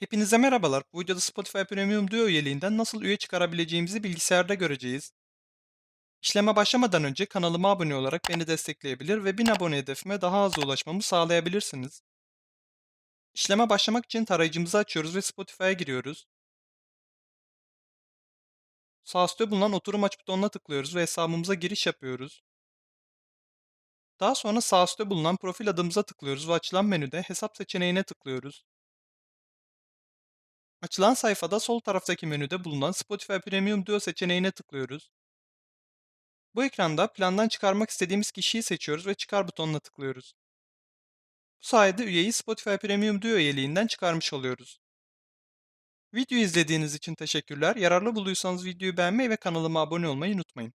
Hepinize merhabalar. Bu videoda Spotify Premium Duo üyeliğinden nasıl üye çıkarabileceğimizi bilgisayarda göreceğiz. İşleme başlamadan önce kanalıma abone olarak beni destekleyebilir ve 1000 abone hedefime daha hızlı ulaşmamı sağlayabilirsiniz. İşleme başlamak için tarayıcımızı açıyoruz ve Spotify'a giriyoruz. Sağ üstte bulunan oturum aç butonuna tıklıyoruz ve hesabımıza giriş yapıyoruz. Daha sonra sağ üstte bulunan profil adımıza tıklıyoruz ve açılan menüde hesap seçeneğine tıklıyoruz. Açılan sayfada sol taraftaki menüde bulunan Spotify Premium Duo seçeneğine tıklıyoruz. Bu ekranda plandan çıkarmak istediğimiz kişiyi seçiyoruz ve çıkar butonuna tıklıyoruz. Bu sayede üyeyi Spotify Premium Duo üyeliğinden çıkarmış oluyoruz. Video izlediğiniz için teşekkürler. Yararlı bulduysanız videoyu beğenmeyi ve kanalıma abone olmayı unutmayın.